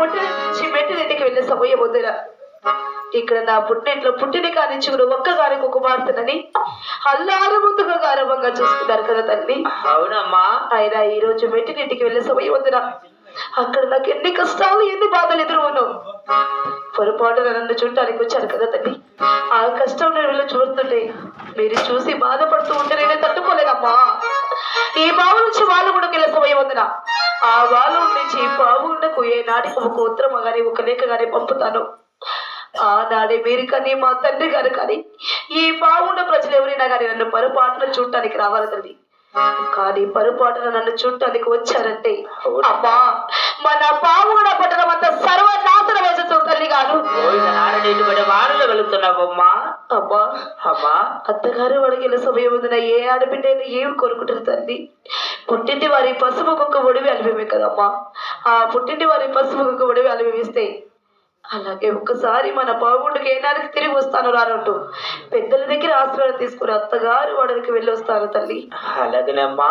పుట్టిన నుంచి మెట్టినింటికి వెళ్ళే సమయం వద్దురా ఇక్కడ నా పుట్టింట్లో పుట్టిన కానించి కూడా ఒక్కగారికి ఒక కుమార్తెనని అల్లారు ముందుగా గారవంగా చూసుకున్నారు కదా తల్లి. అవునమ్మా. ఆయన ఈ రోజు మెట్టినింటికి వెళ్ళే సమయం వద్దురా అక్కడ నాకు ఎన్ని కష్టాలు ఎన్ని బాధలు ఎదురువును పొరపాటున నన్ను చూడటానికి వచ్చాను కదా తల్లి. ఆ కష్టం నేను వీళ్ళు చూస్తుంటే మీరు చూసి బాధపడుతూ ఉంటే నేనే తట్టుకోలేనమ్మా. ఈ బావు నుంచి వాళ్ళు కూడా సమయం వద్దురా ఆ వాళ్ళ నుంచి బావుండకు ఏ నాటికి ఒక ఉత్తరం కానీ ఒక లేఖ కానీ పంపుతాను. ఆనాడే మీరు కానీ మా తండ్రి గారు కానీ ఈ బాగుండ ప్రజలు ఎవరైనా కానీ నన్ను పొరపాటున చూడటానికి రావాలి కానీ పొరపాటున నన్ను చూడటానికి వచ్చారంటే అమ్మా అమ్మా అమ్మా అత్తగారు అడిగిన సమయం ఉందిన ఏ ఆడబిడ్డైనా ఏమి కోరుకుంటారు తల్లి? పుట్టింటి వారి పసుపు కుక్క ఒడివి అలివేమే కదమ్మా. ఆ పుట్టింటి వారి పసుపు కుక్క ఒడివి అలివేస్తే అలాగే ఒక్కసారి మన బాగుండుకి ఏనాడికి తిరిగి వస్తాను రానంటూ పెద్దల దగ్గర ఆశ్రయం తీసుకుని అత్తగారు వాడికి వెళ్ళి వస్తాను తల్లి. అలాగేనమ్మా.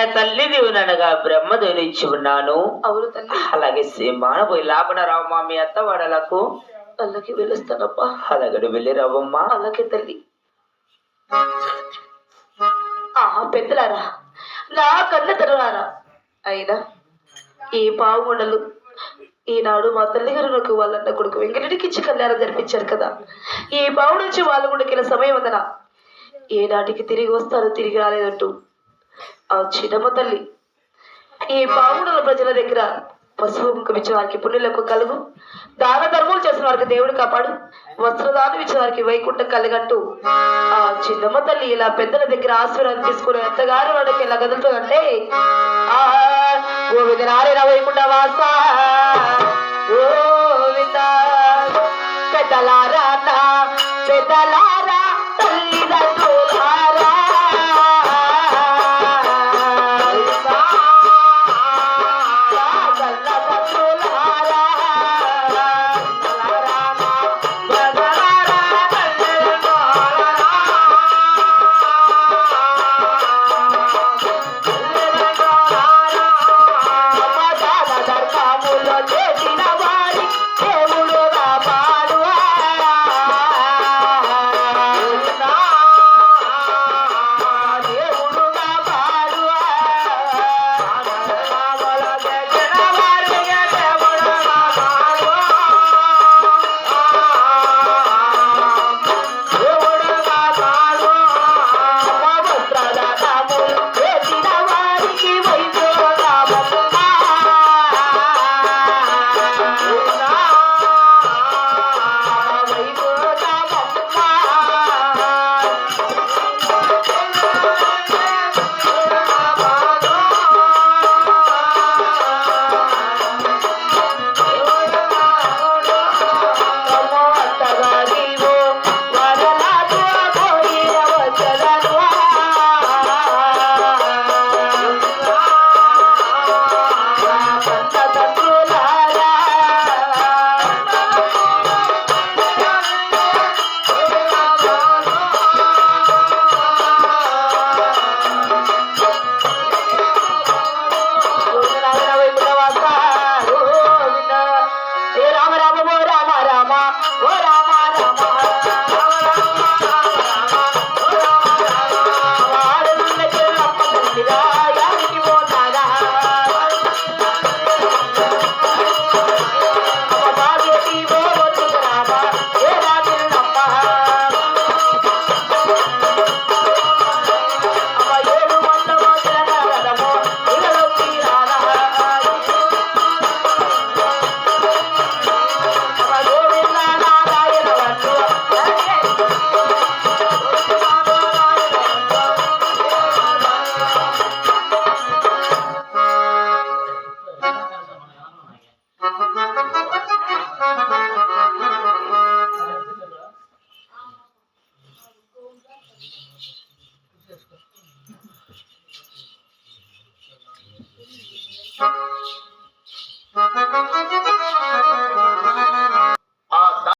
ఆయన తల్లి దేవుననగా బ్రహ్మదేవులు ఇచ్చి ఉన్నాను. అవును తల్లి. అలాగే సింహాన పోయి లాభన రావమ్మా మీ అత్త వాడలకు. అలాగే వెళ్ళొస్తానప్పా అలాగడు వెళ్ళి రావమ్మా. అలాగే తల్లి. ఆహా పెద్దలారా నా కన్న తరులారా. అయినా ఈ పావుగొండలు ఈనాడు మా తల్లిగారులకు వాళ్ళన్న కొడుకు వెంకటడికి ఇచ్చి కళ్యాణం జరిపించారు కదా. ఈ బావు నుంచి వాళ్ళు కూడా సమయం ఉందన ఏనాటికి తిరిగి వస్తారు తిరిగి రాలేదంటూ ఆ చిన్నమ్మ తల్లి. ఈ పాముడుల ప్రజల దగ్గర పశువు ముఖం ఇచ్చిన వారికి పుణ్యులకు కలుగు. దాన ధర్మాలు చేసిన వారికి దేవుడు కాపాడు. వస్త్రదానం ఇచ్చిన వారికి వైకుంఠం కలగంటూ ఆ చిన్నమ్మ తల్లి ఇలా పెద్దల దగ్గర ఆశీర్వాదం తీసుకుని ఎంతగానో వాళ్ళకి ఇలా కదులుతుందంటే ఆ గోవింద నారాయణ వైకుంఠ వాస గోవింద పెద్దలారా నా